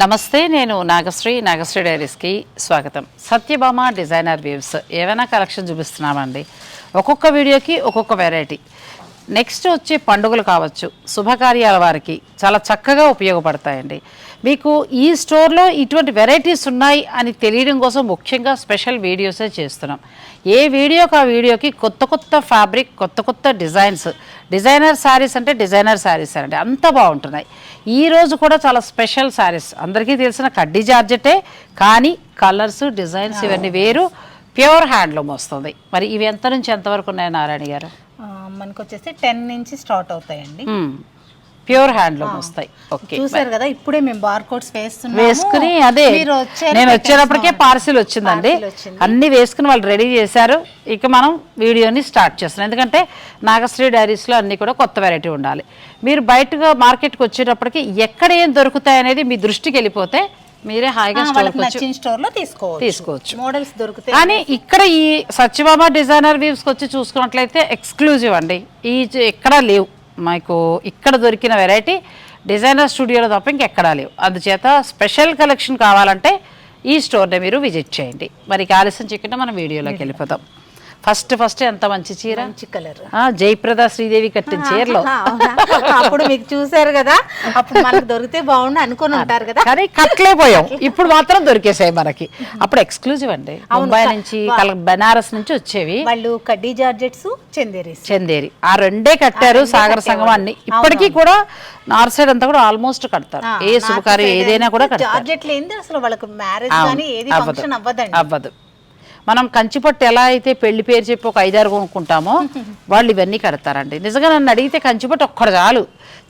నమస్తే నేను నాగశ్రీ. నాగశ్రీ డైరీస్కి స్వాగతం. సత్యభామ డిజైనర్ వీవ్స్ ఏవైనా కలెక్షన్ చూపిస్తున్నామండి. ఒక్కొక్క వీడియోకి ఒక్కొక్క వెరైటీ. నెక్స్ట్ వచ్చే పండుగలు కావచ్చు శుభకార్యాల వారికి చాలా చక్కగా ఉపయోగపడతాయండి. మీకు ఈ స్టోర్లో ఇటువంటి వెరైటీస్ ఉన్నాయి అని తెలియడం కోసం ముఖ్యంగా స్పెషల్ వీడియోసే చేస్తున్నాం. ఏ వీడియోకి ఆ వీడియోకి కొత్త కొత్త ఫ్యాబ్రిక్ కొత్త కొత్త డిజైన్స్ డిజైనర్ శారీస్ అంటే డిజైనర్ శారీస్ అండి. అంత బాగుంటున్నాయి. ఈ రోజు కూడా చాలా స్పెషల్ శారీస్. అందరికీ తెలిసిన కడ్డీ జార్జెటే కానీ కలర్స్ డిజైన్స్ ఇవన్నీ వేరు. ప్యూర్ హ్యాండ్లూమ్ వస్తుంది. మరి ఇవి ఎంత నుంచి ఎంతవరకు ఉన్నాయి నారాయణ గారు? మనకు వచ్చేసి టెన్ నుంచి స్టార్ట్ అవుతాయండి. ప్యూర్ హ్యాండ్లూమ్ వస్తాయి. ఓకే చూసారు కదా ఇప్పుడే మేము బార్ కోడ్స్ వేసుకుని అదే నేను వచ్చేటప్పటికే పార్సిల్ వచ్చిందండి. అన్ని వేసుకుని వాళ్ళు రెడీ చేశారు. ఇక మనం వీడియోని స్టార్ట్ చేస్తున్నాం. ఎందుకంటే నాగశ్రీ డైరీస్లో అన్ని కూడా కొత్త వెరైటీ ఉండాలి. మీరు బయటగా మార్కెట్కి వచ్చేటప్పటికి ఎక్కడ ఏం దొరుకుతాయి అనేది మీ దృష్టికి వెళ్ళిపోతే మీరే హాయిగా నచ్చిన స్టోర్లో తీసుకోవచ్చు. తీసుకోవచ్చు. మోడల్స్ దొరుకుతాయి. కానీ ఇక్కడ ఈ సత్యభామ డిజైనర్ వ్యూస్కి వచ్చి చూసుకున్నట్లయితే ఎక్స్క్లూజివ్ అండి. ఈ ఎక్కడా లేవు. మీకు ఇక్కడ దొరికిన వెరైటీ డిజైనర్ స్టూడియోలో తప్ప ఇంకెక్కడా లేవు. అందుచేత స్పెషల్ కలెక్షన్ కావాలంటే ఈ స్టోర్ని మీరు విజిట్ చేయండి. మరి ఆలస్యం చేయకుండా మనం వీడియోలోకి వెళ్ళిపోతాం ఫస్ట్ ఫస్ట్ ఎంత మంచి చీర? మంచి కలర్. ఆ, జయప్రద శ్రీదేవి కట్టిన చీరలో. అప్పుడు మీకు చూసారు కదా? అప్పుడు మనకు దొరికితే బాగుండు అనుకొని ఉంటారు కదా? కానీ కట్టలేపోయాం ఇప్పుడు మాత్రం దొరికేసాయి మనకి. అప్పుడు ఎక్స్క్లూజివ్ అండి. ముంబై నుంచి బెనారస్ నుంచి వచ్చేవి. వాళ్ళు కడ్డీ జార్జెట్స్ చందేరీస్ చందేరి. ఆ రెండే కట్టారు సాగర సంగం అన్ని. ఇప్పటికీ కూడా నార్త్ సైడ్ అంతా కూడా ఆల్మోస్ట్ కడతారు. ఏ శుభకార్యం ఏదైనా కూడా కడతారు. జార్జెట్ లేనిది అసలు వాళ్ళకి మ్యారేజ్ కానీ ఏది. ఫంక్షన్ అవ్వదండి. అవ్వదు. మనం కంచిపట్టు ఎలా అయితే పెళ్ళి పేరు చెప్పి ఒక ఐదారు కొనుక్కుంటామో వాళ్ళు ఇవన్నీ కడతారండి. నిజంగా నన్ను అడిగితే కంచిపట్టు ఒక్కడు చాలు.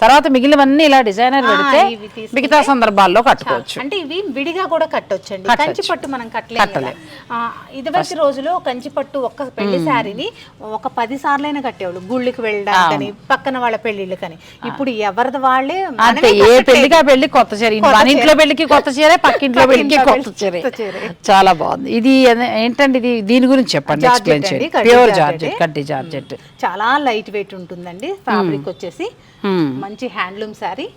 తర్వాత మిగిలినవన్నీ ఇలా డిజైనర్ పెడితే మిగతా సందర్భాల్లో కట్టుకోవచ్చు. అంటే ఇవి విడిగా కూడా కట్టొచ్చండి. కట్టొచ్చు. కంచి పట్టు మనం కట్టలేము కదా. కట్టలేం. ఆ, ఇదివరకు రోజులో కంచి పట్టు ఒక్క పెళ్ళి శారీని ఒక పది సార్లైనా కట్టేవాళ్ళు. గుళ్ళకి వెళ్ళడానికని పక్కన వాళ్ళ పెళ్ళిళ్ళకని ఇప్పుడు ఎవరిది వాళ్ళే మనమే ఏ ఆ పెళ్ళి కొత్త చీర. మన. ఇంట్లో పెళ్ళికి కొత్త చీరే పక్కింట్లో పెళ్ళికి కొత్త చీరే. చాలా బాగుంది. ఇది ఏంటండి ఇది? దీని గురించి చెప్పండి ఎక్స్ప్లెయిన్ అండి, చేయండి. Pure georgette. కడ్డీ జార్జెట్. చాలా లైట్ వెయిట్ ఉంటుందండి ఫ్యాబ్రిక్ వచ్చేసి. మంచి హ్యాండ్లూమ్ శారీ.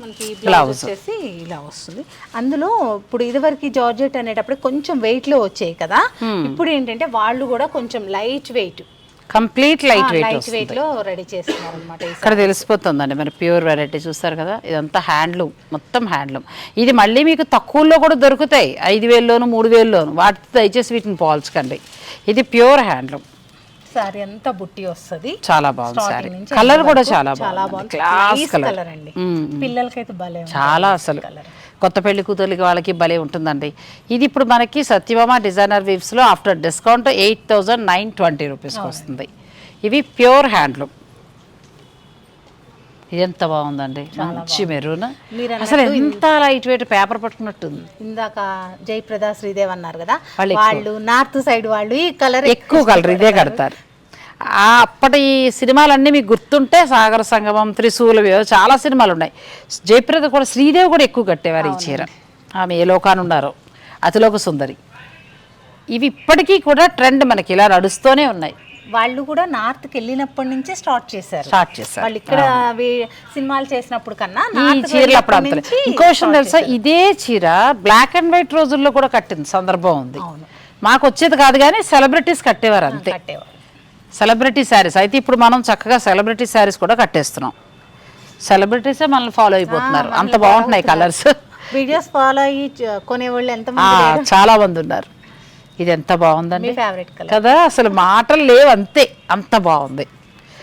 మనకి. బ్లౌజ్ వచ్చేసి ఇలా వస్తుంది. అందులో ఇప్పుడు ఇదివరకు జార్జెట్ అనేటప్పుడు కొంచెం వెయిట్లో వచ్చాయి కదా. ఇప్పుడు ఏంటంటే వాళ్ళు కూడా కొంచెం light weight complete light weight light వెయిట్లో రెడీ చేస్తున్నారు అనమాట ఇక్కడ తెలిసిపోతుందండి మరి ప్యూర్ వెరైటీ చూస్తారు కదా. ఇదంతా హ్యాండ్లూమ్ మొత్తం హ్యాండ్లూమ్ ఇది మళ్ళీ మీకు తక్కువలో కూడా దొరుకుతాయి. ఐదు వేల్లోను మూడు వేల్లోను. వాటితో దయచేసి వీటిని పోల్చకండి. ఇది ప్యూర్ హ్యాండ్లూమ్ సారీ అంతా బుట్టి వస్తుంది. చాలా బాగుంది సారీ కలర్ కూడా చాలా చాలా బాగుంది. క్లాస్ కలర్ అండి. పిల్లలకైతే భలే. చాలా అసలు కొత్త పెళ్ళి కూతురికి వాళ్ళకి భలే ఉంటుందండి. ఇది ఇప్పుడు మనకి Satyabhama designer వీవ్స్లో after discount eight thousand nine twenty రూపీస్కి వస్తుంది. ఇవి ప్యూర్ హ్యాండ్లూమ్. ఎంత బాగుందండి. మంచి మెరూన్. మీరు అసలు ఎంత లైట్ వెయిట్ పేపర్ పట్టుకున్నట్టుంది. ఇందాక జయప్రద శ్రీదేవ్ అన్నారు కదా. వాళ్ళు నార్త్ సైడ్ వాళ్ళు ఈ కలర్ ఎక్కువ కలర్ ఇదే కడతారు. ఆ అప్పటి సినిమాలన్నీ మీకు గుర్తుంటే సాగర సంగమం త్రిశూల చాలా సినిమాలు ఉన్నాయి జయప్రద కూడా శ్రీదేవి కూడా ఎక్కువ కట్టేవారు ఈ చీర. ఆమె ఏ లోకాన్ని ఉన్నారో. అతిలోక సుందరి. ఇవి ఇప్పటికీ కూడా ట్రెండ్ మనకి ఇలా నడుస్తూనే ఉన్నాయి. వాళ్ళు కూడా నార్త్కి వెళ్ళినప్పటి నుంచే స్టార్ట్ చేశారు. స్టార్ట్ చేశారు. వాళ్ళు ఇక్కడ సినిమాలు చేసినప్పుడు కన్నా చీరలు అప్పుడు ఇంకో విషయం తెలుసా? ఇదే చీర బ్లాక్ అండ్ వైట్ రోజుల్లో కూడా కట్టింది సందర్భం ఉంది. మాకు వచ్చేది కాదు కానీ సెలబ్రిటీస్ కట్టేవారు అంతే. కట్టేవాళ్ళు సెలబ్రిటీ శారీస్ అయితే ఇప్పుడు మనం చక్కగా సెలబ్రిటీ శారీస్ కూడా కట్టేస్తున్నాం. సెలబ్రిటీసే మనల్ని ఫాలో అయిపోతున్నారు. అంత బాగుంటున్నాయి కలర్స్ వీడియోస్ ఫాలో అయ్యి కొనేవాళ్ళు ఎంత చాలా మంది ఉన్నారు. ఇది ఎంత బాగుందండి? ఫేవరెట్ కలర్ కదా అసలు మాటలు లేవు అంతే. అంత బాగుంది.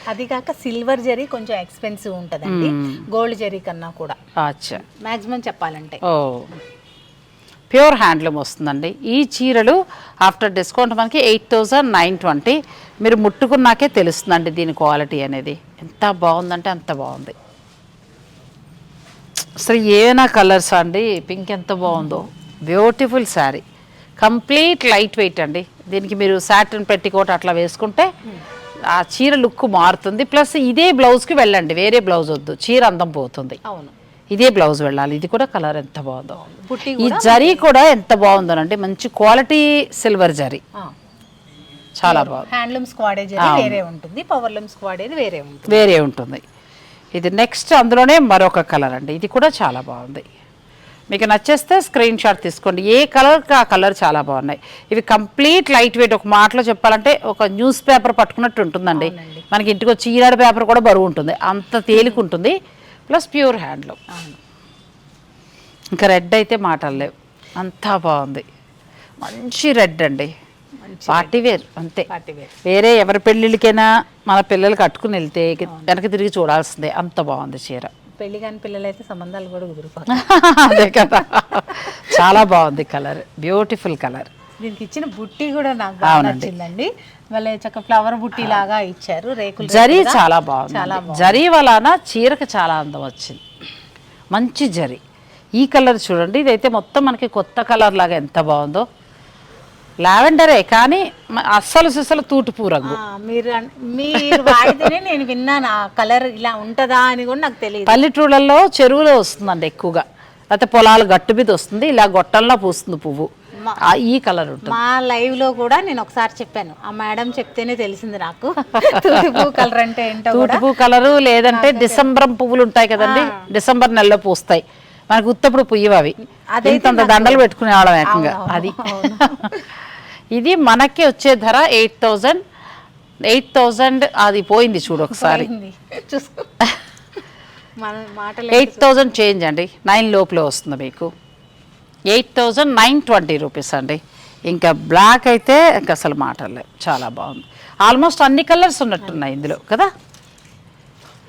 అది కాక సిల్వర్ జరీ కొంచెం ఎక్స్పెన్సివ్ ఉంటదండి. గోల్డ్ జరీ కన్నా కూడా. అచ్చా. మాక్సిమం చెప్పాలంటే. ఓ. ప్యూర్ హ్యాండ్లూమ్ వస్తుందండి. ఈ చీరలు ఆఫ్టర్ డిస్కౌంట్ మనకి ఎయిట్ థౌజండ్ నైన్ ట్వంటీ. మీరు ముట్టుకున్నాకే తెలుస్తుందండి దీని క్వాలిటీ అనేది. ఎంత బాగుందంటే అంత బాగుంది. అసలు ఏమైనా కలర్స్ అండి. పింక్ ఎంత బాగుందో. Beautiful sari. Complete light weight అండి. దీనికి మీరు సాటిన్ పెట్టికోట్ అట్లా వేసుకుంటే ఆ చీర లుక్ మారుతుంది. ప్లస్ ఇదే బ్లౌజ్కి వెళ్ళండి. వేరే బ్లౌజ్ వద్దు. చీర అందం పోతుంది. అవును. ఇదే బ్లౌజ్ వెళ్ళాలి. ఇది కూడా కలర్ ఎంత బాగుందో. ఈ జరీ కూడా ఎంత బాగుందోనండి మంచి క్వాలిటీ సిల్వర్ జరీ. చాలా బాగుంది. వేరే ఉంటుంది వేరే ఉంటుంది. వేరే ఉంటుంది. ఇది నెక్స్ట్ అందులోనే మరొక కలర్ అండి. ఇది కూడా చాలా బాగుంది. మీకు నచ్చేస్తే స్క్రీన్ షాట్ తీసుకోండి. ఏ కలర్ ఆ కలర్ చాలా బాగున్నాయి. ఇవి కంప్లీట్ లైట్ వెయిట్ ఒక మాటలో చెప్పాలంటే ఒక న్యూస్ పేపర్ పట్టుకున్నట్టు ఉంటుందండి. మనకి ఇంటికి వచ్చి ఈనాడు పేపర్ కూడా బరువు ఉంటుంది. అంత తేలిక ఉంటుంది. ప్లస్ ప్యూర్ హ్యాండ్లో ఇంకా రెడ్ అయితే మాటలు లేవు. అంతా బాగుంది. మంచి రెడ్ అండి. పార్టీ వేర్ అంతే. Party wear. వేరే ఎవరి పెళ్ళిళ్ళకైనా మన పిల్లలు కట్టుకుని వెళ్తే వెనక్కి తిరిగి చూడాల్సిందే. అంత బాగుంది చీర. పెళ్ళి కాని పిల్లలు అయితే సంబంధాలు కూడా కుదిరిపోతాయి. అదే కదా. చాలా బాగుంది కలర్. Beautiful colour. దీనికి ఇచ్చిన బుట్టి కూడా నాకు బాగా. నచ్చిందండి. వాళ్ళ చక్క ఫ్లవర్ బుట్టి లాగా ఇచ్చారు రేకులు జరీ. చాలా బాగుంది. జరీ వలన చీరకు చాలా అందం వచ్చింది. మంచి జరీ. ఈ కలర్ చూడండి ఇదైతే మొత్తం మనకి కొత్త కలర్ లాగా ఎంత బాగుందో. లావెండరే కానీ అస్సలు సిస్సలు తూటుపూ రంగు. మీరు మీరు వాడితేనే నేను విన్నాను ఆ కలర్ ఇలా ఉంటదా అని కూడా నాకు తెలియదు పల్లెటూళ్ళల్లో చెరువులో వస్తుందండి ఎక్కువగా. లేకపోతే పొలాలు గట్టు మీద వస్తుంది ఇలా గొట్టంలో పూస్తుంది పువ్వు. ఈ కలర్ ఉంటుంది. మా లైవ్లో కూడా నేను ఒకసారి చెప్పాను. ఆ మేడం చెప్తేనే తెలిసింది నాకు. తూటిపూ కలర్ అంటే ఏంటో తూటుపూ కలరు లేదంటే డిసెంబర్ పువ్వులు ఉంటాయి కదండి. డిసెంబర్ నెలలో పూస్తాయి. మనకు ఉత్తప్పుడు పుయ్యవు అవి. ఇంత దండలు పెట్టుకునే వాళ్ళం ఏకంగా. అది. ఇది మనకి వచ్చే ధర ఎయిట్ థౌజండ్. ఎయిట్ థౌజండ్ అది పోయింది చూడు ఒకసారి. ఎయిట్ థౌజండ్ చేంజ్ అండి. నైన్ లోపల వస్తుంది మీకు. Eight thousand nine twenty rupees అండి. ఇంకా బ్లాక్ అయితే ఇంకా అసలు మాటలే. చాలా బాగుంది. ఆల్మోస్ట్ అన్ని కలర్స్ ఉన్నట్టున్నాయి ఇందులో కదా?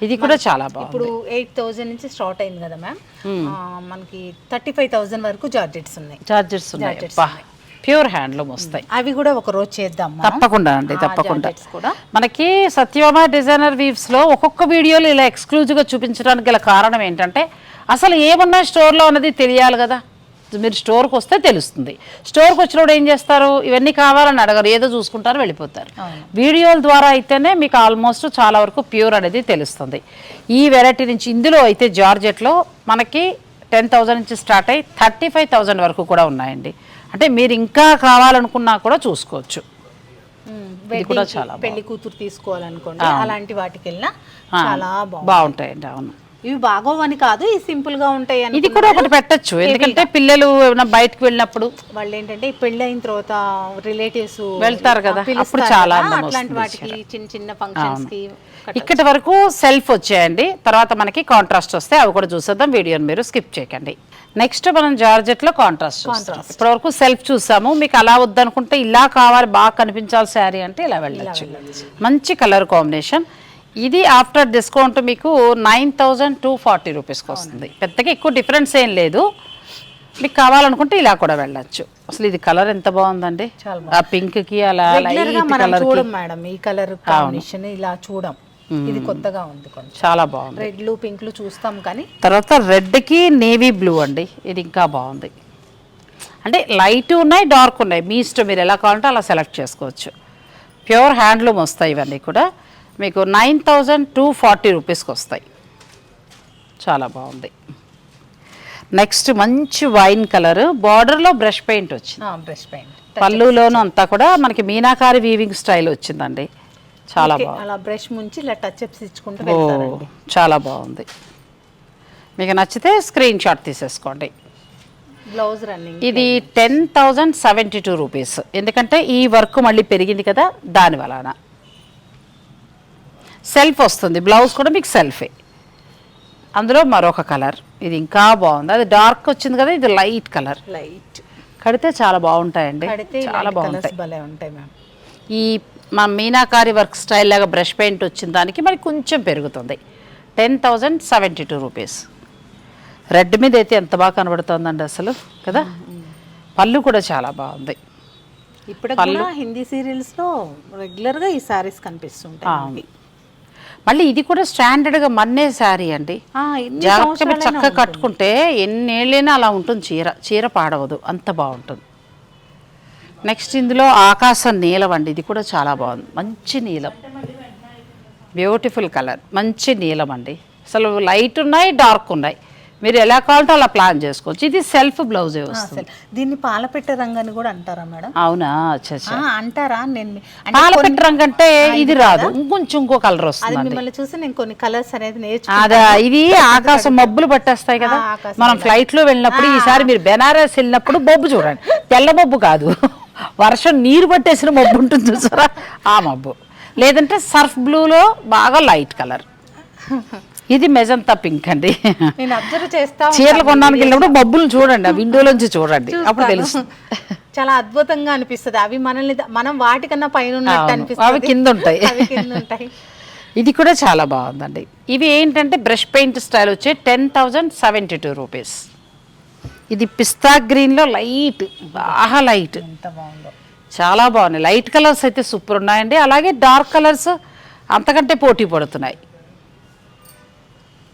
ఇది కూడా చాలా బాగుంది. ఇప్పుడు ఎయిట్ థౌజండ్ నుంచి స్టార్ట్ అయింది కదా మ్యామ్ మనకి థర్టీ ఫైవ్ థౌజండ్ వరకు జార్జెట్స్ ఉన్నాయి. చార్జెస్ ఉన్నాయి. ప్యూర్ హ్యాండ్లూమ్ వస్తాయి. అవి కూడా ఒక రోజు చేద్దాం. తప్పకుండా అండి తప్పకుండా. మనకి సత్యభామ డిజైనర్ వీవ్స్లో ఒక్కొక్క వీడియోలు ఇలా ఎక్స్క్లూజివ్గా చూపించడానికి గల కారణం ఏంటంటే అసలు ఏమన్నా స్టోర్లో ఉన్నది తెలియాలి కదా. మీరు స్టోర్కి వస్తే తెలుస్తుంది. స్టోర్కి వచ్చినప్పుడు ఏం చేస్తారు? ఇవన్నీ కావాలని అడగరు. ఏదో చూసుకుంటారు వెళ్ళిపోతారు. వీడియోల ద్వారా అయితేనే మీకు ఆల్మోస్ట్ చాలా వరకు ప్యూర్ అనేది తెలుస్తుంది. ఈ వెరైటీ నుంచి ఇందులో అయితే జార్జెట్లో మనకి టెన్ థౌజండ్ నుంచి స్టార్ట్ అయ్యి థర్టీ ఫైవ్ థౌజండ్ వరకు కూడా ఉన్నాయండి. అంటే మీరు ఇంకా కావాలనుకున్నా కూడా చూసుకోవచ్చు. కూడా చాలా పెళ్ళి కూతురు తీసుకోవాలనుకోండి. అలాంటి వాటికి వెళ్ళినా చాలా బాగుంటాయండి. అవును. ఇవి బాగోవని కాదు ఇవి సింపుల్గా ఉంటాయి అని ఇది కూడా ఒకటి పెట్టచ్చు. ఎందుకంటే పిల్లలు ఏమైనా బయటకు వెళ్ళినప్పుడు వాళ్ళు ఏంటంటే పెళ్ళి అయిన తర్వాత రిలేటివ్స్ వెళ్తారు కదా, అప్పుడు చాలా అట్లాంటి వాటికి చిన్న చిన్న ఫంక్షన్స్కి ఇక్కడి వరకు సెల్ఫ్ వచ్చాయండి. తర్వాత మనకి కాంట్రాస్ట్ వస్తే అవి కూడా చూసేద్దాం. వీడియోని మీరు స్కిప్ చేయకండి. నెక్స్ట్ మనం జార్జెట్లో కాంట్రాస్ట్ చూస్తాం. ఇప్పటివరకు సెల్ఫ్ చూసాము. మీకు అలా వద్దనుకుంటే ఇలా కావాలి బాగా కనిపించాలి శారీ అంటే ఇలా వెళ్ళచ్చు. మంచి కలర్ కాంబినేషన్ ఇది ఆఫ్టర్ డిస్కౌంట్ మీకు నైన్ థౌజండ్ టూ ఫార్టీ రూపీస్కి వస్తుంది పెద్దగా ఎక్కువ డిఫరెన్స్ ఏం లేదు. మీకు కావాలనుకుంటే ఇలా కూడా వెళ్ళచ్చు. అసలు ఇది కలర్ ఎంత బాగుందండి. ఆ పింక్కి అలా చూడం మేడం ఈ కలర్ కాంబినేషన్ ఇలా చూడం. ఇది కొత్తగా ఉంది కొంచెం. చాలా బాగుంది. రెడ్లు పింక్లు చూస్తాం కానీ తర్వాత రెడ్కి నేవీ బ్లూ అండి. ఇది ఇంకా బాగుంది. అంటే లైట్ ఉన్నాయి డార్క్ ఉన్నాయి. మీ ఇష్టం మీరు ఎలా కావాలంటే అలా సెలెక్ట్ చేసుకోవచ్చు. ప్యూర్ హ్యాండ్లూమ్ వస్తాయి ఇవన్నీ కూడా. మీకు నైన్ థౌజండ్ టూ ఫార్టీ రూపీస్కి వస్తాయి. చాలా బాగుంది. నెక్స్ట్ మంచి వైన్ కలర్. బార్డర్లో బ్రష్ పెయింట్ వచ్చింది. Brush paint. పళ్ళులోను అంతా కూడా మనకి మీనాకారి వీవింగ్ స్టైల్ వచ్చిందండి. చాలా బాగుంది. అలా బ్రష్ ముంచి ఇలా టచ్ అప్స్ ఇచ్చుకుంటూ చాలా బాగుంది. మీకు నచ్చితే స్క్రీన్ షాట్ తీసేసుకోండి. బ్లౌజ్ రన్నింగ్ ఇది ten thousand seventy two rupees. ఎందుకంటే ఈ వర్క్ మళ్ళీ పెరిగింది కదా దాని వలన సెల్ఫ్ వస్తుంది. బ్లౌజ్ కూడా మీకు సెల్ఫే. అందులో మరొక కలర్. ఇది ఇంకా బాగుంది. అది డార్క్ వచ్చింది కదా ఇది లైట్ కలర్. లైట్. కడితే చాలా బాగుంటాయండి. కడితే చాలా బాగుంటాయి. ఈ మన మీనాకారి వర్క్ స్టైల్ లాగా బ్రష్ పెయింట్ వచ్చిన దానికి మరి కొంచెం పెరుగుతుంది. Ten thousand seventy two rupees. Red మీద అయితే ఎంత బాగా కనబడుతుందండి అసలు కదా? పళ్ళు కూడా చాలా బాగుంది. ఇప్పుడు హిందీ సీరియల్స్లో రెగ్యులర్గా ఈ సారీస్ కనిపిస్తుంటాయి. మళ్ళీ ఇది కూడా స్టాండర్డ్గా మన్నే శారీ అండి. జాగ్రత్తగా చక్కగా కట్టుకుంటే ఎన్నేళ్ళైనా అలా ఉంటుంది చీర. చీర పాడవదు. అంత బాగుంటుంది. నెక్స్ట్ ఇందులో ఆకాశం నీలం అండి. ఇది కూడా చాలా బాగుంది. మంచి నీలం. బ్యూటిఫుల్ కలర్ మంచి నీలం అండి. అసలు లైట్ ఉన్నాయి డార్క్ ఉన్నాయి. మీరు ఎలా కావాలంటే అలా ప్లాన్ చేసుకోవచ్చు. ఇది సెల్ఫ్ బ్లౌజే వస్తుంది. దీన్ని పాలపెట్ట రంగు అని కూడా అంటారా మేడం? అవునా? అంటారా? నేను పాలపెట్ట రంగు అంటే ఇది రాదు. ఇంకొంచెం ఇంకో కలర్ వస్తుంది మిమ్మల్ని చూసి నేను కొన్ని కలర్స్ అనేది నేర్చుకున్నాను అదా ఇది ఆకాశం మబ్బులు పట్టేస్తాయి కదా. మనం ఫ్లైట్లో వెళ్ళినప్పుడు ఈసారి మీరు బెనారస్ వెళ్ళినప్పుడు మబ్బు చూడండి. తెల్ల మబ్బు కాదు. వర్షం నీరు పట్టేసిన మబ్బు ఉంటుంది చూసారా? ఆ మబ్బు. లేదంటే సర్ఫ్ బ్లూలో బాగా లైట్ కలర్ ఇది మెజంతా పింక్ అండి నేను అబ్జర్వ్ చేస్తా చీరలు కొనడానికి వెళ్ళినప్పుడు మబ్బులు చూడండి ఆ విండోలోంచి చూడండి. అప్పుడు తెలుసు. చాలా అద్భుతంగా అనిపిస్తుంది. అవి మనల్ని మనం వాటికన్నా పైన ఉన్నట్టు. అనిపిస్తుంది. అవి కింద ఉంటాయి. కింద ఉంటాయి. ఇది కూడా చాలా బాగుందండి. ఇవి ఏంటంటే బ్రష్ పెయింట్ స్టైల్ వచ్చి ten thousand seventy two rupees. ఇది పిస్తా గ్రీన్లో లైట్ బాగా లైట్. చాలా బాగున్నాయి. లైట్ కలర్స్ అయితే సూపర్ ఉన్నాయండి. అలాగే డార్క్ కలర్స్ అంతకంటే పోటీ పడుతున్నాయి.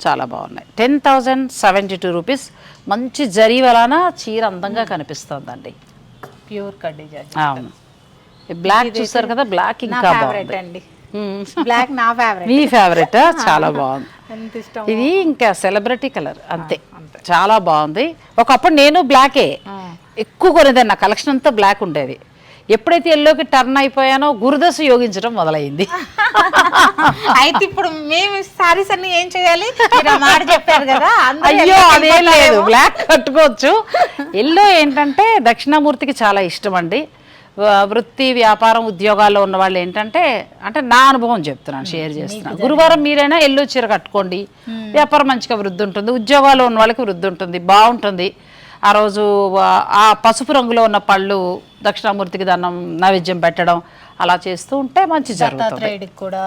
చాలా బాగున్నాయి. Ten thousand seventy two rupees మంచి జరీ వలన చీర అందంగా కనిపిస్తుందండి. ప్యూర్ కడ్డీ అవును. బ్లాక్ చూస్తారు కదా బ్లాక్ ఇంకా ఫేవరెట్ బాగుంది. బ్లాక్ నా ఫేవరెట్ మీ ఫేవరెట్ చాలా బాగుంది. ఇది ఇంకా సెలబ్రిటీ కలర్ అంతే. చాలా బాగుంది. ఒకప్పుడు నేను బ్లాకే ఎక్కువ కొనేదాన్ని. నా కలెక్షన్ అంతా బ్లాక్ ఉండేది. ఎప్పుడైతే ఎల్లోకి టర్న్ అయిపోయానో గురుదశ యోగించడం మొదలైంది. అయితే ఇప్పుడు మేము సారీస్ అన్ని ఏం చేయాలి? మాట చెప్పారు కదా అయ్యో అదేం లేదు. బ్లాక్ కట్టుకోవచ్చు. ఎల్లో ఏంటంటే దక్షిణామూర్తికి చాలా ఇష్టం అండి వృత్తి వ్యాపారం ఉద్యోగాల్లో ఉన్న వాళ్ళు ఏంటంటే అంటే నా అనుభవం చెప్తున్నాను షేర్ చేస్తున్నాను. గురువారం మీరైనా ఎల్లో చీర కట్టుకోండి. వ్యాపారం మంచిగా వృద్ధి ఉంటుంది. ఉద్యోగాల్లో ఉన్న వాళ్ళకి వృద్ధి ఉంటుంది. బాగుంటుంది. ఆ రోజు ఆ పసుపు రంగులో ఉన్న పళ్ళు దక్షిణామూర్తికి దండం నైవేద్యం పెట్టడం అలా చేస్తూ ఉంటే మంచి జరుగుతుంది. దత్తాత్రేయుడికి కూడా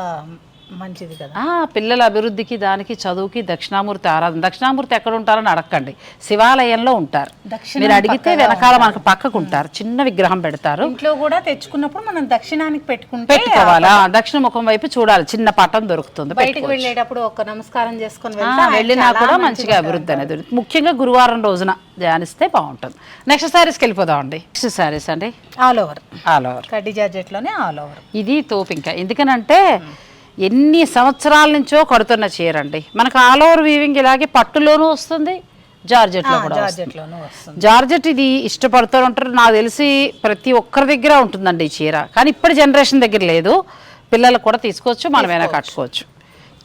మంచిది కదా. పిల్లల అభివృద్ధికి దానికి చదువుకి దక్షిణామూర్తి ఆరాధన. దక్షిణామూర్తి ఎక్కడ ఉంటారని అడగండి శివాలయంలో ఉంటారు. దక్షిణం మీరు అడిగితే వెనకాల మనకు పక్కకు ఉంటారు చిన్న విగ్రహం పెడతారు. ఇంట్లో కూడా తెచ్చుకున్నప్పుడు మనం దక్షిణానికి పెట్టుకుంటే పెట్టుకోవాలా. దక్షిణ ముఖం వైపు చూడాలి. చిన్న పటం దొరుకుతుంది. బయటికి వెళ్ళేటప్పుడు ఒక నమస్కారం చేసుకొని వెళ్ళినా కూడా మంచిగా అభివృద్ధి అనేది. ముఖ్యంగా గురువారం రోజున ధ్యానిస్తే బాగుంటుంది. నెక్స్ట్ శారీస్కి వెళ్ళిపోదాం అండి నెక్స్ట్ శారీస్ అండి. ఆల్ ఓవర్ ఆల్ ఓవర్ కడ్డీ జార్జెట్లోనే ఆల్ ఓవర్ ఇది తోపు ఇంకా ఎందుకనంటే ఎన్ని సంవత్సరాల నుంచో కడుతున్న చీర అండి మనకు ఆల్ ఓవర్ వీవింగ్ ఇలాగే పట్టులోనూ వస్తుంది జార్జెట్లో కూడా జార్జెట్ ఇది ఇష్టపడుతూ ఉంటారు నాకు తెలిసి ప్రతి ఒక్కరి దగ్గర ఉంటుందండి ఈ చీర. కానీ ఇప్పటి జనరేషన్ దగ్గర లేదు. పిల్లలకు కూడా తీసుకోవచ్చు మనమైనా కట్టుకోవచ్చు.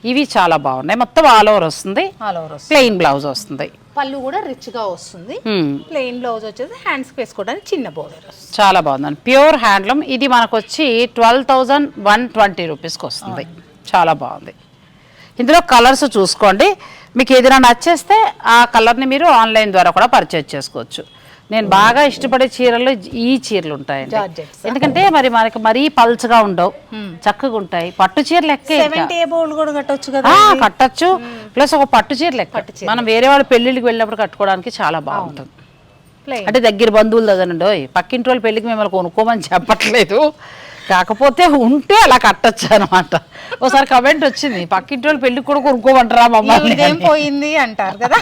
ఇవి చాలా బాగున్నాయి. మొత్తం ఆల్ ఓవర్ వస్తుంది. ఆల్ ఓవర్ వస్తుంది. ప్లెయిన్ బ్లౌజ్ వస్తుంది. పళ్ళు కూడా రిచ్గా వస్తుంది. ప్లెయిన్ బ్లౌజ్ వచ్చేసి హ్యాండ్స్ వేసుకోవడానికి చిన్న బోర్డర్ చాలా బాగుందండి. ప్యూర్ హ్యాండ్లూమ్ ఇది మనకు వచ్చి ట్వెల్వ్ థౌజండ్ వన్ ట్వంటీ రూపీస్కి వస్తుంది. చాలా బాగుంది. ఇందులో కలర్స్ చూసుకోండి. మీకు ఏదైనా నచ్చేస్తే ఆ కలర్ని మీరు ఆన్లైన్ ద్వారా కూడా పర్చేజ్ చేసుకోవచ్చు. నేను బాగా ఇష్టపడే చీరలు ఈ చీరలు ఉంటాయండి. జార్జెట్స్. ఎందుకంటే మరి మనకి మరీ పల్చగా ఉండవు. చక్కగా ఉంటాయి. పట్టు చీరలు ఎక్కే కట్టొచ్చు ప్లస్ ఒక పట్టు చీర లెక్క. మనం వేరే వాళ్ళ పెళ్ళిళ్ళకి వెళ్ళినప్పుడు కట్టుకోవడానికి చాలా బాగుంటుంది. అంటే దగ్గర బంధువులు కదండి పక్కింటి వాళ్ళ పెళ్ళికి మిమ్మల్ని కొనుక్కోమని చెప్పట్లేదు. కాకపోతే ఉంటే అలా కట్టచ్చు అనమాట ఒకసారి కమెంట్ వచ్చింది పక్కింటి వాళ్ళ పెళ్ళికి కూడా కొనుక్కోమంటారా మమ్మల్ని. పోయింది అంటారు కదా.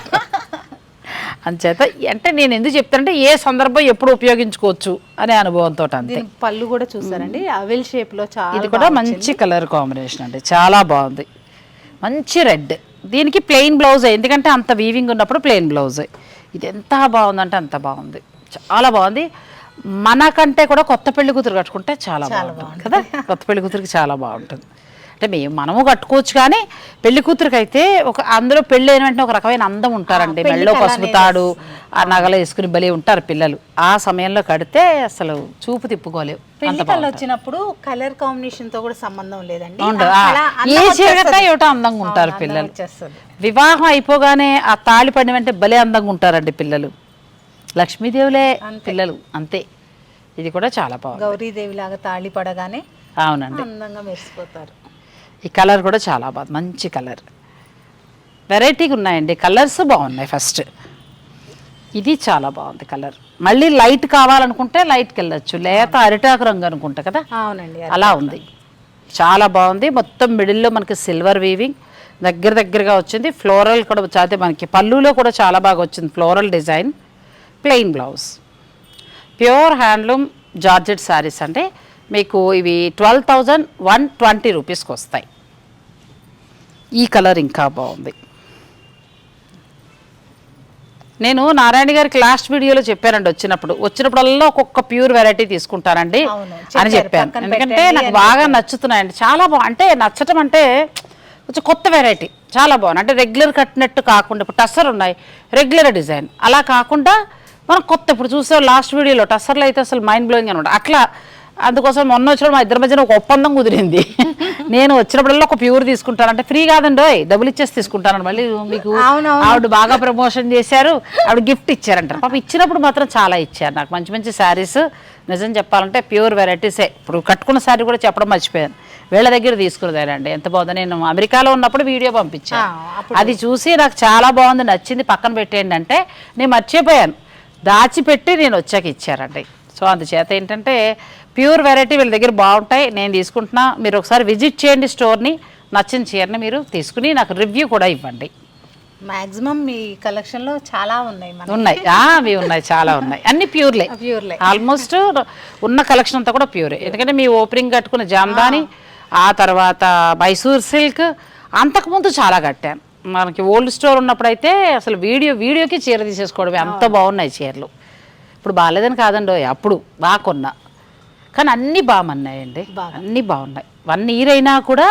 అంచేత అంటే నేను ఎందుకు చెప్తానంటే ఏ సందర్భం ఎప్పుడు ఉపయోగించుకోవచ్చు అనే అనుభవంతో అంతే. పళ్ళు కూడా చూసారండి. అవిల్ షేప్లో చాలా ఇది కూడా మంచి కలర్ కాంబినేషన్ అండి. చాలా బాగుంది. మంచి రెడ్ దీనికి ప్లెయిన్ బ్లౌజ్ ఎందుకంటే అంత వీవింగ్ ఉన్నప్పుడు ప్లెయిన్ బ్లౌజ్ ఇది ఎంత బాగుందంటే అంత బాగుంది. చాలా బాగుంది. మనకంటే కూడా కొత్త పెళ్ళి కూతురు కట్టుకుంటే చాలా బాగుంటుంది కదా? కొత్త పెళ్ళి కూతురికి చాలా బాగుంటుంది. అంటే మేము మనము కట్టుకోవచ్చు కానీ పెళ్ళి కూతురికి అయితే ఒక అందులో పెళ్ళి అయిన వెంటనే ఒక రకమైన అందం ఉంటారండి. మెళ్ళో పసుపు తాడు ఆ నగలు వేసుకుని బలి ఉంటారు పిల్లలు. ఆ సమయంలో కడితే అసలు చూపు తిప్పుకోలేవు. వచ్చినప్పుడు కలర్ కాంబినేషన్తో కూడా సంబంధం లేదండి. ఏ వచ్చేస్తది. ఏమిటో అందంగా ఉంటారు పిల్లలు. వివాహం అయిపోగానే ఆ తాళి పడిన వెంటనే భలే అందంగా ఉంటారండి పిల్లలు. లక్ష్మీదేవులే పిల్లలు అంతే. ఇది కూడా చాలా బాగుంది. గౌరీదేవి లాగా తాళి పడగానే అవునండి. అందంగా మెరిసిపోతారు. ఈ కలర్ కూడా చాలా బాగుంది. మంచి కలర్. వెరైటీగా ఉన్నాయండి. కలర్స్ బాగున్నాయి ఫస్ట్ ఇది చాలా బాగుంది కలర్. మళ్ళీ లైట్ కావాలనుకుంటే లైట్కి వెళ్ళొచ్చు. లేత అరిటాకు రంగు అనుకుంటా కదా? అవునండి అలా ఉంది. చాలా బాగుంది. మొత్తం మిడిల్లో మనకి సిల్వర్ వీవింగ్ దగ్గర దగ్గరగా వచ్చింది. ఫ్లోరల్ కూడా అయితే మనకి పళ్ళులో కూడా చాలా బాగా వచ్చింది floral design plain blouse pure handloom georgette saris అంటే మీకు ఇవి ట్వెల్వ్ థౌజండ్ వన్ ట్వంటీ రూపీస్కి వస్తాయి. ఈ కలర్ ఇంకా బాగుంది. నేను నారాయణ గారికి లాస్ట్ వీడియోలో చెప్పానండి వచ్చినప్పుడు. వచ్చినప్పుడల్లా ఒక్కొక్క ప్యూర్ వెరైటీ తీసుకుంటానండి అని. చెప్పాను. ఎందుకంటే నాకు బాగా నచ్చుతున్నాయండి. చాలా బాగా అంటే నచ్చటం అంటే కొంచెం కొత్త వెరైటీ. చాలా బాగుంది. అంటే రెగ్యులర్ కట్టినట్టు కాకుండా ఇప్పుడు టస్సర్ ఉన్నాయి. Regular design. అలా కాకుండా మనం కొత్త ఇప్పుడు చూసే లాస్ట్ వీడియోలో టస్సర్లో అయితే అసలు మైండ్ బ్లోయింగ్ అనమాట. అట్లా అందుకోసం మొన్న వచ్చినప్పుడు మా ఇద్దరి మధ్యన ఒక ఒప్పందం కుదిరింది. నేను వచ్చినప్పుడల్లా ఒక ప్యూర్ తీసుకుంటాను. అంటే ఫ్రీ కాదండి ఓయ్, డబ్బులు ఇచ్చేసి తీసుకుంటాను. మళ్ళీ మీకు. ఆవిడ బాగా ప్రమోషన్ చేశారు ఆవిడ గిఫ్ట్ ఇచ్చారంటారు. పాప ఇచ్చినప్పుడు మాత్రం చాలా ఇచ్చారు నాకు. మంచి మంచి శారీస్ నిజం చెప్పాలంటే ప్యూర్ వెరైటీసే. ఇప్పుడు కట్టుకున్న శారీ కూడా చెప్పడం మర్చిపోయాను. వీళ్ళ దగ్గర తీసుకున్నదేనండి. ఎంత బాగుందో. నేను అమెరికాలో ఉన్నప్పుడు వీడియో పంపించాను అది చూసి నాకు చాలా బాగుంది నచ్చింది. పక్కన పెట్టేయండి అంటే నేను మర్చిపోయాను. దాచిపెట్టి నేను వచ్చాక ఇచ్చారండి. సో అందుచేత ఏంటంటే ప్యూర్ వెరైటీ వీళ్ళ దగ్గర బాగుంటాయి. నేను తీసుకుంటున్నా. మీరు ఒకసారి విజిట్ చేయండి స్టోర్ని. నచ్చిన చీరని మీరు తీసుకుని నాకు రివ్యూ కూడా ఇవ్వండి. మాక్సిమం మీ కలెక్షన్లో చాలా ఉన్నాయి ఉన్నాయి. అవి ఉన్నాయి. చాలా ఉన్నాయి. అన్ని ప్యూర్లే. ప్యూర్లే. ఆల్మోస్ట్ ఉన్న కలెక్షన్ అంతా కూడా ప్యూరే. ఎందుకంటే మీ ఓపెనింగ్ కట్టుకున్న జామ్దాని ఆ. తర్వాత మైసూర్ సిల్క్ అంతకుముందు చాలా కట్టాను మనకి ఓల్డ్ స్టోర్ ఉన్నప్పుడైతే అసలు వీడియో వీడియోకి చీర తీసేసుకోవడమే. అంత బాగున్నాయి చీరలు. ఇప్పుడు బాగాలేదని కాదండి అప్పుడు బాగా కొన్నా కానీ అన్నీ బాగున్నాయండి. అన్నీ బాగున్నాయి. వన్ ఇయర్ అయినా కూడా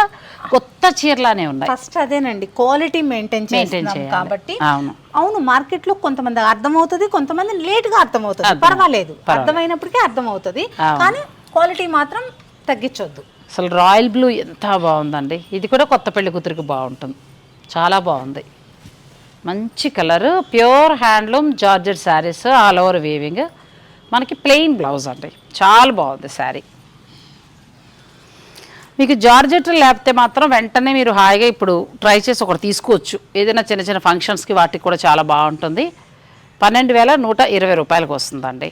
కొత్త చీరలానే ఉన్నాయి. ఫస్ట్ అదేనండి. క్వాలిటీ మెయింటైన్ చేయాలి. కాబట్టి అవును. అవును మార్కెట్లో కొంతమంది అర్థమవుతుంది కొంతమంది లేట్గా అర్థమవుతుంది. పర్వాలేదు. అర్థమైనప్పటికీ అర్థమవుతుంది. కానీ క్వాలిటీ మాత్రం తగ్గించొద్దు. అసలు రాయల్ బ్లూ ఎంత బాగుందండి. ఇది కూడా కొత్త పెళ్ళి కూతురికి బాగుంటుంది. చాలా బాగుంది. మంచి colour pure handloom georgette saris all over weaving. మనకి ప్లెయిన్ బ్లౌజ్ అండి. చాలా బాగుంది శారీ. మీకు జార్జెట్ లేకపోతే మాత్రం వెంటనే మీరు హాయిగా ఇప్పుడు ట్రై చేసి ఒకటి తీసుకోవచ్చు. ఏదైనా చిన్న చిన్న ఫంక్షన్స్కి వాటికి కూడా చాలా బాగుంటుంది. పన్నెండు వేల నూట ఇరవై రూపాయలకు వస్తుందండి.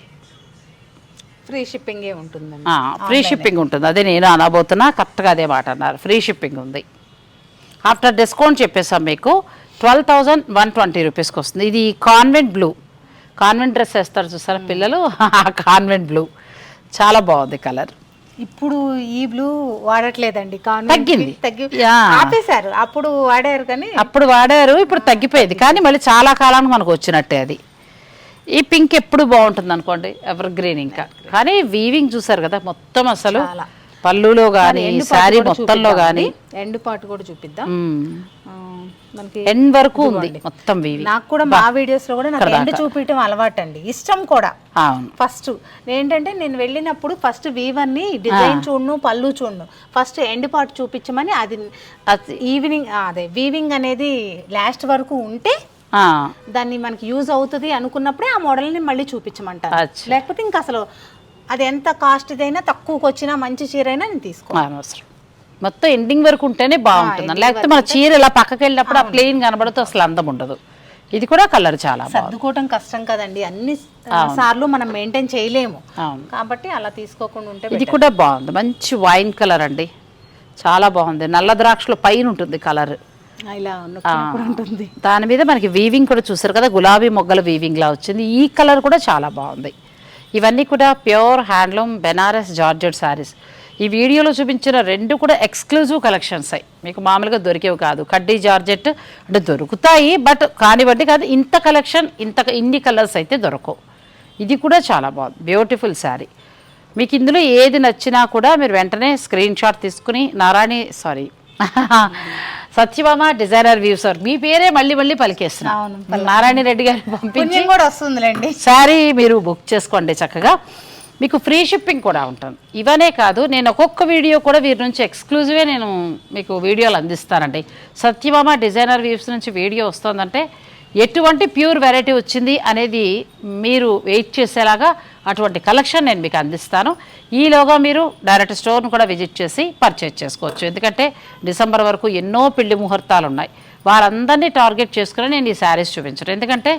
ఫ్రీ షిప్పింగ్ ఏ ఉంటుందండి ఫ్రీ షిప్పింగ్ ఉంటుంది. అదే నేను అనబోతున్నా కరెక్ట్గా అదే మాట అన్నారు. ఫ్రీ షిప్పింగ్ ఉంది. ఆఫ్టర్ డిస్కౌంట్ చెప్పేసాం మీకు. ట్వెల్వ్ థౌజండ్ వన్ ట్వంటీ రూపీస్కి వస్తుంది. ఇది కాన్వెంట్ బ్లూ. కాన్వెంట్ డ్రెస్ వేస్తారు చూసారా పిల్లలు? Convent blue. చాలా బాగుంది కలర్ ఇప్పుడు ఈ బ్లూ వాడట్లేదండి తగ్గింది. తగ్గి. ఆపేశారు అప్పుడు వాడారు కానీ అప్పుడు వాడారు ఇప్పుడు తగ్గిపోయింది కానీ మళ్ళీ చాలా కాలానికి మనకు వచ్చినట్టే అది ఈ పింక్ ఎప్పుడు బాగుంటుంది అనుకోండి ఎవర్ గ్రీన్ ఇంకా కానీ వీవింగ్ చూసారు కదా మొత్తం అసలు. పళ్ళులో కానీ శారీ మొత్తంలో కానీ. ఎండ్ పార్ట్ కూడా చూపిద్దాం. మనకి ఎండ్ వరకు ఉంది మొత్తం నాకు కూడా మా వీడియోస్లో కూడా నాకు ఎండ్ చూపించడం అలవాటు అండి ఇష్టం కూడా. ఫస్ట్ ఏంటంటే నేను వెళ్ళినప్పుడు ఫస్ట్ వీవర్ని డిజైన్ చూడను పళ్ళు చూడను. ఫస్ట్ ఎండ్ పార్ట్ చూపించమని అది ఈవినింగ్ అదే వీవింగ్ అనేది లాస్ట్ వరకు ఉంటే దాన్ని మనకి యూజ్ అవుతుంది అనుకున్నప్పుడే ఆ మోడల్ని మళ్ళీ చూపించమంటాను అచ్చా. లేకపోతే ఇంకా అసలు అది ఎంత కాస్ట్ ఇదైనా తక్కువకి వచ్చినా మంచి చీర అయినా నేను తీసుకో అనవసరం. మొత్తం ఎండింగ్ వరకు ఉంటేనే బాగుంటుంది. లేకపోతే మన చీర ఇలా పక్కకి వెళ్ళినప్పుడు ఆ ప్లెయిన్ కనబడుతూ అసలు అందం ఉండదు. ఇది కూడా కలర్ చాలా సర్దుకోవటం కష్టం కదండి. అన్ని సార్లు మనం మెయింటైన్ చేయలేము. కాబట్టి అలా తీసుకోకుండా ఉంటే ఇది కూడా బాగుంది. మంచి వైన్ కలర్ అండి. చాలా బాగుంది. నల్ల ద్రాక్షలో పైన ఉంటుంది కలర్ ఉంటుంది. దాని మీద మనకి వీవింగ్ కూడా చూసారు కదా గులాబీ మొగ్గల వీవింగ్ లా వచ్చింది. ఈ కలర్ కూడా చాలా బాగుంది. ఇవన్నీ కూడా pure handloom Banaras georgette saris ఈ వీడియోలో చూపించిన రెండు కూడా ఎక్స్క్లూజివ్ కలెక్షన్స్ అయి. మీకు మామూలుగా దొరికేవి కాదు. కడ్డీ జార్జెట్ అంటే దొరుకుతాయి బట్ కానివ్వండి కాదు ఇంత కలెక్షన్ ఇంత ఇన్ని కలర్స్ అయితే దొరకవు. ఇది కూడా చాలా బాగుంది బ్యూటిఫుల్ శారీ మీకు ఇందులో ఏది నచ్చినా కూడా మీరు వెంటనే స్క్రీన్ షాట్ తీసుకుని నారాణి సారీ సత్యభామ డిజైనర్ వ్యూస్ మీ పేరే మళ్ళీ మళ్ళీ పలికేస్తున్నా. అవును, నారాయణ రెడ్డి గారిని పంపించి కూడా వస్తుందిలేండి. శారీ మీరు బుక్ చేసుకోండి చక్కగా. మీకు ఫ్రీ షిప్పింగ్ కూడా ఉంటుంది. ఇవనే కాదు నేను ఒక్కొక్క వీడియో కూడా వీరి నుంచి ఎక్స్క్లూజివే నేను మీకు వీడియోలు అందిస్తానండి. సత్యభామ డిజైనర్ వ్యూస్ నుంచి వీడియో వస్తుందంటే ఎటువంటి ప్యూర్ వెరైటీ వచ్చింది అనేది మీరు వెయిట్ చేసేలాగా అటువంటి కలెక్షన్ నేను మీకు అందిస్తాను. ఈలోగా మీరు డైరెక్ట్ స్టోర్ను కూడా విజిట్ చేసి పర్చేజ్ చేసుకోవచ్చు. ఎందుకంటే డిసెంబర్ వరకు ఎన్నో పెళ్ళి ముహూర్తాలు ఉన్నాయి. వారందరినీ టార్గెట్ చేసుకుని నేను ఈ శారీస్ చూపించను. ఎందుకంటే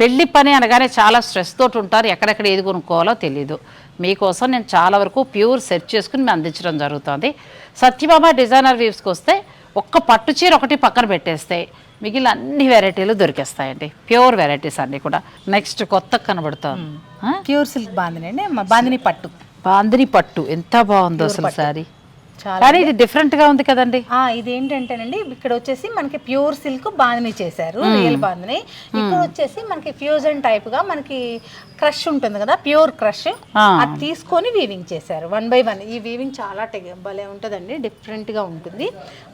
పెళ్ళి పని అనగానే చాలా స్ట్రెస్ తోటి ఉంటారు. ఎక్కడెక్కడ ఏది కొనుక్కోవాలో తెలియదు మీకోసం నేను చాలా వరకు ప్యూర్ సెర్చ్ చేసుకుని మేము అందించడం జరుగుతుంది. సత్యభామ డిజైనర్ వ్యూస్కి వస్తే ఒక్క పట్టు చీర ఒకటి పక్కన పెట్టేస్తే మిగిలిన అన్ని వెరైటీలు దొరికేస్తాయండి. ప్యూర్ వెరైటీస్ అన్నీ కూడా. నెక్స్ట్ కొత్త కనబడుతుంది? ప్యూర్ సిల్క్ బాందిని అండి బాందిని పట్టు. బాందిని పట్టు. ఎంత బాగుందో అసలు సారీ కానీ ఇది different గా ఉంది కదండి. ఆ ఇదేంటంటేనండి ఇక్కడ వచ్చేసి మనకి ప్యూర్ సిల్క్ బాందిని చేశారు రియల్ బాందిని ఇక్కడ వచ్చేసి మనకి ఫ్యూజన్ టైప్గా మనకి క్రష్ ఉంటుంది కదా ప్యూర్ క్రష్. అది తీసుకొని వీవింగ్ చేశారు వన్ బై వన్ ఈ వీవింగ్ చాలా భలే ఉంటుందండి డిఫరెంట్గా ఉంటుంది.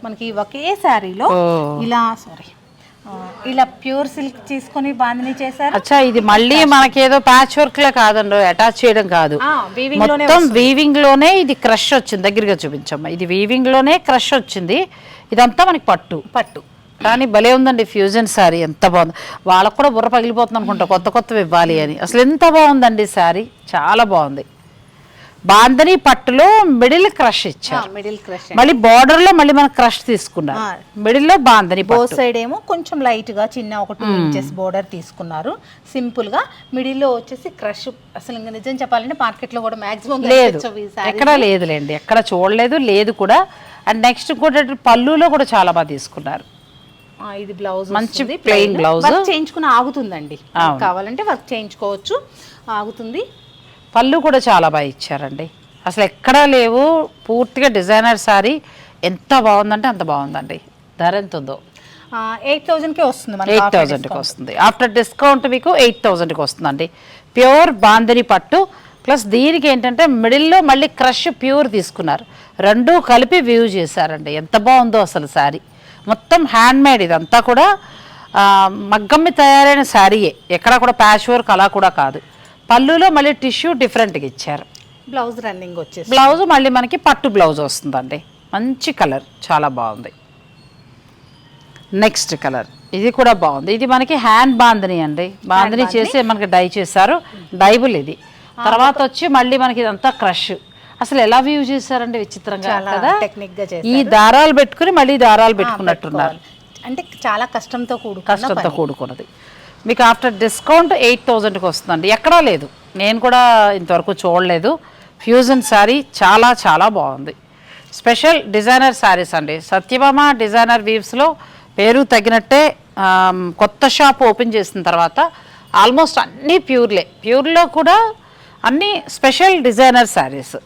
మనకి ఒకే శారీలో. ఇలా సారీ ఇలా ప్యూర్ సిల్క్ తీసుకొని బాందిని చేశారు. అచ్చా ఇది మళ్ళీ మనకేదో ప్యాచ్ వర్క్ లా కాదండి అటాచ్ చేయడం కాదు. మొత్తం వీవింగ్లోనే ఇది క్రష్ వచ్చింది దగ్గరగా చూపించమ్మా. ఇది వీవింగ్లోనే క్రష్ వచ్చింది. ఇదంతా మనకి పట్టు. పట్టు. కానీ భలే ఉందండి ఫ్యూజన్ శారీ ఎంత బాగుంది. వాళ్ళకు కూడా బుర్ర పగిలిపోతుంది అనుకుంటా కొత్త కొత్తవి ఇవ్వాలి అని. అసలు ఎంత బాగుందండి శారీ చాలా బాగుంది. బాందని పట్టులో మిడిల్ క్రష్ ఇచ్చారు. మిడిల్ క్రష్ మళ్ళీ బార్డర్లో మళ్ళీ మనం క్రష్ తీసుకున్నారు. ఆ. మిడిల్లో బాందని బో సైడ్ ఏమో కొంచెం లైట్గా చిన్న ఒక టూ ఇంచెస్ బోర్డర్ తీసుకున్నారు. సింపుల్గా మిడిల్లో వచ్చేసి క్రష్ అసలు ఇంకా నిజం చెప్పాలంటే మార్కెట్లో కూడా మాక్సిమం లేదు. ఎక్కడా లేదులేండి. ఎక్కడ చూడలేదు లేదు కూడా. అండ్ నెక్స్ట్ కూడా పళ్ళులో కూడా చాలా బాగా తీసుకున్నారు. ఇది బ్లౌజ్ మంచి blouse. వర్క్ చేయించుకుని ఆగుతుందండి. కావాలంటే వర్క్ చేయించుకోవచ్చు. ఆగుతుంది. పళ్ళు కూడా చాలా బాగా ఇచ్చారండి. అసలు ఎక్కడా లేవు. పూర్తిగా డిజైనర్ శారీ ఎంత బాగుందంటే అంత బాగుందండి. ధర ఎంత ఉందో? ఎయిట్ థౌజండ్ కే వస్తుంది మనకి ఎయిట్ థౌజండ్కి. వస్తుంది. ఆఫ్టర్ డిస్కౌంట్ మీకు ఎయిట్ థౌజండ్కి వస్తుందండి. ప్యూర్ బాందిని పట్టు. ప్లస్ దీనికి ఏంటంటే మిడిల్లో మళ్ళీ క్రష్ ప్యూర్ తీసుకున్నారు. రెండూ కలిపి వ్యూ చేశారండి. ఎంత బాగుందో అసలు శారీ మొత్తం హ్యాండ్ మేడ్ ఇదంతా కూడా మగ్గమ్మి తయారైన శారీయే ఎక్కడా కూడా ప్యాచ్ వర్క్ అలా కూడా కాదు. పళ్ళులో మళ్ళీ టిష్యూ డిఫరెంట్గా ఇచ్చారు. బ్లౌజ్ రన్నింగ్ వచ్చేసి. బ్లౌజ్ మళ్ళీ మనకి పట్టు బ్లౌజ్ వస్తుందండి. మంచి కలర్ చాలా బాగుంది. నెక్స్ట్ కలర్ ఇది కూడా బాగుంది. ఇది మనకి హ్యాండ్ బాందని అండి. బాందని చేసి మనకి డై చేశారు. డైబుల్ ఇది. తర్వాత వచ్చి మళ్ళీ మనకి ఇదంతా క్రష్. అసలు ఎలా వ్యూ చేశారండి విచిత్రంగా కదా? టెక్నిక్గా చేసి ఈ దారాలు పెట్టుకుని మళ్ళీ దారాలు పెట్టుకున్నట్టున్నారు. అంటే చాలా కష్టంతో కూడుకున్న కష్టంతో కూడుకున్నది. మీకు ఆఫ్టర్ డిస్కౌంట్ ఎయిట్ థౌజండ్కి వస్తుందండి. ఎక్కడా లేదు. నేను కూడా ఇంతవరకు చూడలేదు. ఫ్యూజన్ శారీ చాలా చాలా బాగుంది. స్పెషల్ డిజైనర్ శారీస్ అండి. సత్యభామ డిజైనర్ వీవ్స్లో పేరు తగినట్టే కొత్త షాప్ ఓపెన్ చేసిన తర్వాత ఆల్మోస్ట్ అన్నీ ప్యూర్లే ప్యూర్లో కూడా అన్నీ స్పెషల్ డిజైనర్ శారీస్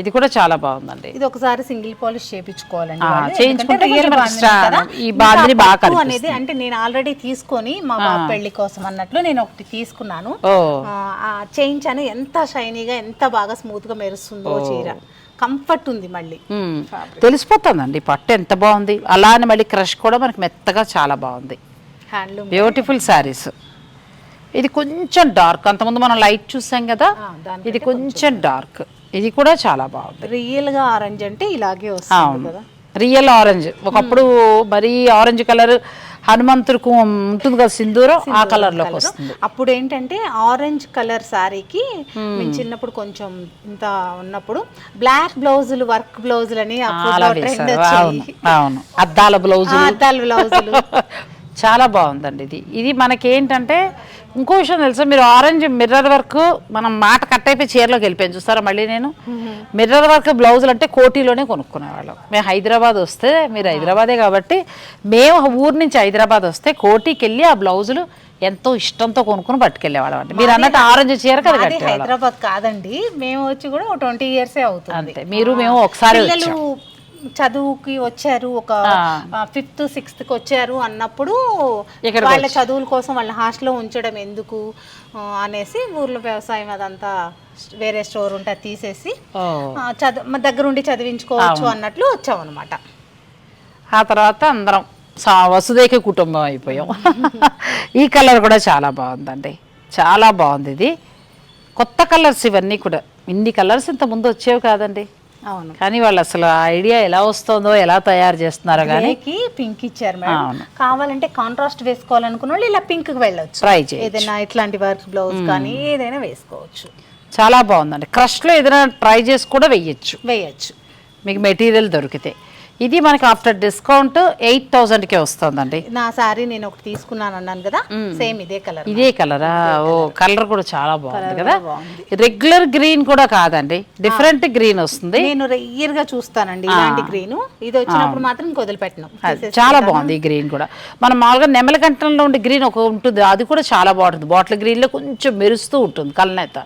ఇది కూడా చాలా బాగుందండి. ఇది ఒకసారి సింగిల్ పాలిష్ చేయించుకోవాలండి. చేయించుకుంటే. ఈ బాగా. అనేది అంటే నేను ఆల్రెడీ తీసుకొని మా పెళ్ళి కోసం అన్నట్లు నేను ఒకటి తీసుకున్నాను. చేయించాను ఎంత షైనీగా ఎంత బాగా స్మూత్గా మెరుస్తుందో చీర. కంఫర్ట్ ఉంది మళ్ళీ. తెలిసిపోతుందండి పట్టు ఎంత బాగుంది. అలానే మళ్ళీ క్రష్ కూడా మనకి మెత్తగా చాలా బాగుంది. హ్యాండ్లూమ్ బ్యూటిఫుల్ శారీస్ ఇది కొంచెం డార్క్ అంతకుముందు మనం లైట్ చూసాం కదా ఇది కొంచెం డార్క్ ఇది కూడా చాలా బాగుంది. రియల్గా ఆరెంజ్ అంటే ఇలాగే వస్తుంది కదా. రియల్ ఆరెంజ్ ఒకప్పుడు మరీ ఆరెంజ్ కలర్ హనుమంతుడికి ఉంటుంది కదా సింధూరం ఆ కలర్లోకి వస్తుంది. అప్పుడు ఏంటంటే ఆరెంజ్ కలర్ శారీకి మేము చిన్నప్పుడు కొంచెం ఇంత ఉన్నప్పుడు బ్లాక్ బ్లౌజులు వర్క్ బ్లౌజులు అని అవును అద్దాల బ్లౌజ్ అద్దాల బ్లౌజులు చాలా బాగుందండి ఇది. ఇది మనకి ఏంటంటే ఇంకో విషయం తెలుసా మీరు ఆరెంజ్ మిర్రర్ వర్క్ మనం మాట కట్ అయిపోయి చీరలోకి వెళ్ళిపోయాను చూస్తారా మళ్ళీ నేను? మిర్రర్ వర్క్ బ్లౌజులు అంటే కోటీలోనే కొనుక్కునేవాళ్ళం. మేము హైదరాబాద్ వస్తే మీరు హైదరాబాదే కాబట్టి మేము ఊరు నుంచి హైదరాబాద్ వస్తే కోటికి వెళ్ళి ఆ బ్లౌజులు ఎంతో ఇష్టంతో కొనుక్కుని పట్టుకెళ్ళేవాళ్ళం అండి మీరు అన్నట్టు ఆరెంజ్ చీర కదా హైదరాబాద్ కాదండి మేము వచ్చి కూడా ట్వంటీ ఇయర్స్ అవుతుంది. అంతే. మీరు మేము ఒకసారి చదువుకి వచ్చారు ఒక ఫిఫ్త్ సిక్స్త్కి వచ్చారు అన్నప్పుడు వాళ్ళ చదువుల కోసం వాళ్ళ హాస్టల్లో ఉంచడం ఎందుకు అనేసి ఊర్లో వ్యవసాయం అదంతా వేరే స్టోర్ ఉంటే తీసేసి చదువు మా దగ్గర ఉండి చదివించుకోవచ్చు అన్నట్లు వచ్చామన్నమాట. ఆ తర్వాత అందరం వసుదేక కుటుంబం అయిపోయాం. ఈ కలర్ కూడా చాలా బాగుందండి. చాలా బాగుంది ఇది. కొత్త కలర్స్ ఇవన్నీ కూడా. ఇన్ని కలర్స్ ఇంత ముందు వచ్చేవి కాదండి. అవును. కానీ వాళ్ళు అసలు ఆ ఐడియా ఎలా వస్తుందో ఎలా తయారు చేస్తున్నారో కానీ పింక్ ఇచ్చారు మేడం. కావాలంటే కాంట్రాస్ట్ వేసుకోవాలనుకున్న వాళ్ళు ఇలా పింక్కి వెళ్ళొచ్చు. ట్రై ఏదైనా ఇట్లాంటి వర్క్ బ్లౌజ్ కానీ ఏదైనా వేసుకోవచ్చు. చాలా బాగుందండి. క్రష్లో ఏదైనా ట్రై చేసి కూడా వెయ్యొచ్చు వేయచ్చు. మీకు మెటీరియల్ దొరికితే. ఇది మనకి ఆఫ్టర్ డిస్కౌంట్ ఎయిట్ థౌజండ్కే వస్తుందండి. నా సారీ నేను ఒకటి తీసుకున్నాను అన్నాను కదా సేమ్ ఇదే కలర్. ఇదే కలరా? ఓ కలర్. కూడా చాలా బాగుంది కదా. రెగ్యులర్ గ్రీన్ కూడా కాదండి. డిఫరెంట్ గ్రీన్ వస్తుంది. నేను రెయ్యర్గా చూస్తానండి ఇలాంటి గ్రీన్ ఇది వచ్చినప్పుడు మాత్రం వదిలిపెట్టను. చాలా బాగుంది ఈ గ్రీన్ కూడా. మనం మామూలుగా నెమల కంఠంలో ఉండే గ్రీన్ ఒక ఉంటుంది. అది కూడా చాలా బాగుంటుంది. బాటిల్ గ్రీన్లో కొంచెం మెరుస్తూ ఉంటుంది కలనేత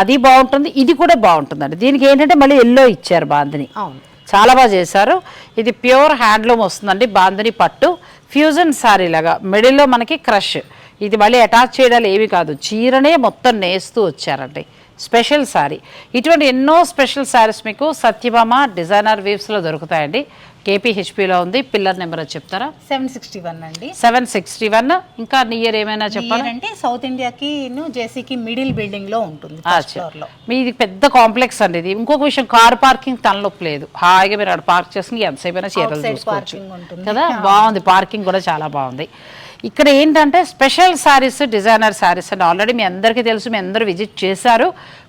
అది బాగుంటుంది. ఇది కూడా బాగుంటుందండి. దీనికి ఏంటంటే మళ్ళీ ఎల్లో ఇచ్చారు బాందిని. అవును. చాలా బాగా చేశారు. ఇది ప్యూర్ హ్యాండ్లూమ్ వస్తుందండి బాందని పట్టు. ఫ్యూజన్ శారీ లాగా మిడిల్లో మనకి క్రష్. ఇది మళ్ళీ అటాచ్ చేయడాలు ఏవి కాదు చీరనే మొత్తం నేస్తూ వచ్చారండి. స్పెషల్ శారీ ఇటువంటి ఎన్నో స్పెషల్ శారీస్ మీకు సత్యభామ డిజైనర్ వీవ్స్లో దొరుకుతాయండి. కేపీహెచ్పిలో ఉంది. పిల్లర్ నెంబర్ చెప్తారా? సెవెన్ సిక్స్టీ వన్ అండి. Seven sixty one. ఇంకా నియర్ ఏమైనా చెప్పాలా? అంటే సౌత్ ఇండియాకి జేసీకి మిడిల్ బిల్డింగ్లో ఉంటుంది మీది పెద్ద కాంప్లెక్స్ అండి ఇది. ఇంకొక విషయం కార్ పార్కింగ్ తలనొప్పి లేదు. హాయిగా మీరు అక్కడ పార్క్ చేసుకుని ఎంతసేపు అయినా చీరలు చూసుకోవచ్చు. కదా? బాగుంది. పార్కింగ్ కూడా చాలా బాగుంది. ఇక్కడ ఏంటంటే స్పెషల్ శారీస్ డిజైనర్ శారీస్ అని ఆల్రెడీ మీ అందరికీ తెలుసు మీ అందరూ విజిట్ చేశారు.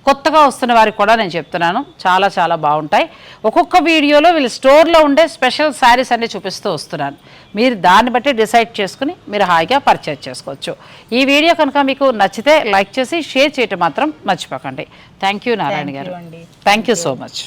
కొత్తగా వస్తున్న వారికి కూడా నేను చెప్తున్నాను. చాలా చాలా బాగుంటాయి. ఒక్కొక్క వీడియోలో వీళ్ళు స్టోర్లో ఉండే స్పెషల్ శారీస్ అన్ని చూపిస్తూ వస్తున్నాను మీరు దాన్ని బట్టి డిసైడ్ చేసుకుని మీరు హాయిగా పర్చేజ్ చేసుకోవచ్చు. ఈ వీడియో కనుక మీకు నచ్చితే లైక్ చేసి షేర్ చేయటం మాత్రం మర్చిపోకండి. థ్యాంక్ యూ నారాయణ గారు. అండి. Thank you so much